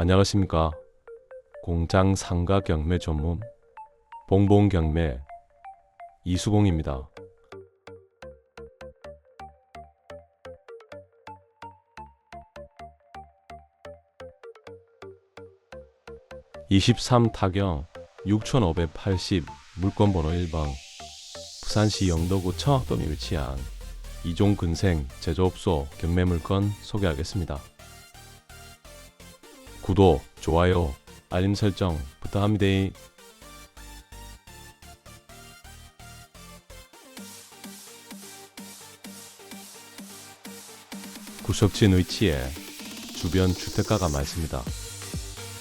안녕하십니까. 공장 상가 경매 전문 봉봉 경매 이수봉입니다. (23) 타경 (6580) 물건 번호 1번 부산시 영도구 청학동에 위치한 이종 근생 제조업소 경매 물건 소개하겠습니다. 구독, 좋아요, 알림 설정 부탁합니다. 구석진 위치에 주변 주택가가 많습니다.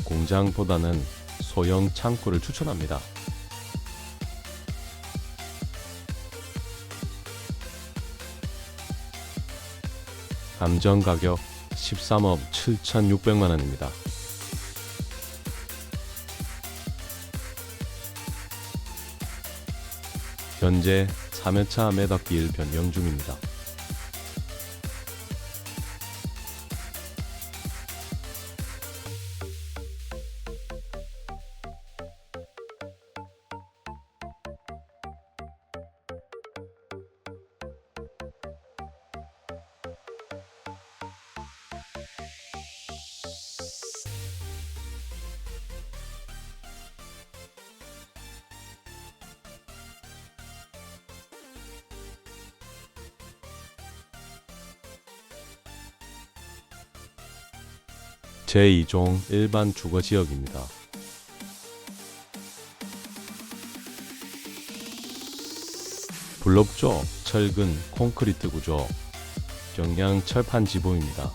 공장보다는 소형 창고를 추천합니다. 감정 가격 13억 7,600만 원입니다. 현재 3회차 매덕길 변경 중입니다. 제2종 일반 주거 지역입니다. 블록조, 철근, 콘크리트 구조, 경량 철판 지붕입니다.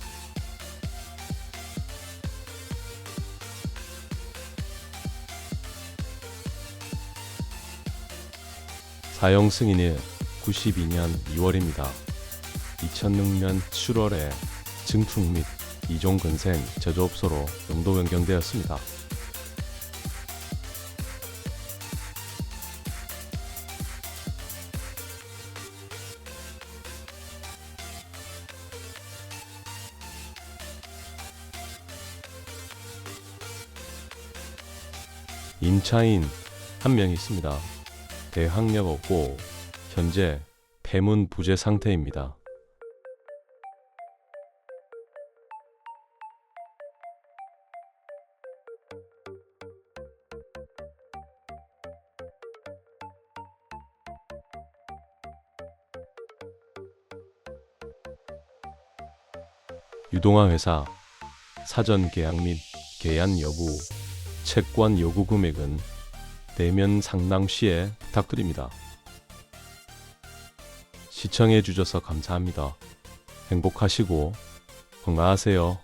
사용 승인일 92년 2월입니다. 2006년 7월에 증축 및 이종 근생 제조업소로 용도 변경되었습니다. 임차인 한 명 있습니다. 대항력 없고 현재 폐문 부재 상태입니다. 유동화 회사 사전 계약 및 계약 여부, 채권 요구 금액은 대면 상담 시에 부탁드립니다. 시청해 주셔서 감사합니다. 행복하시고 건강하세요.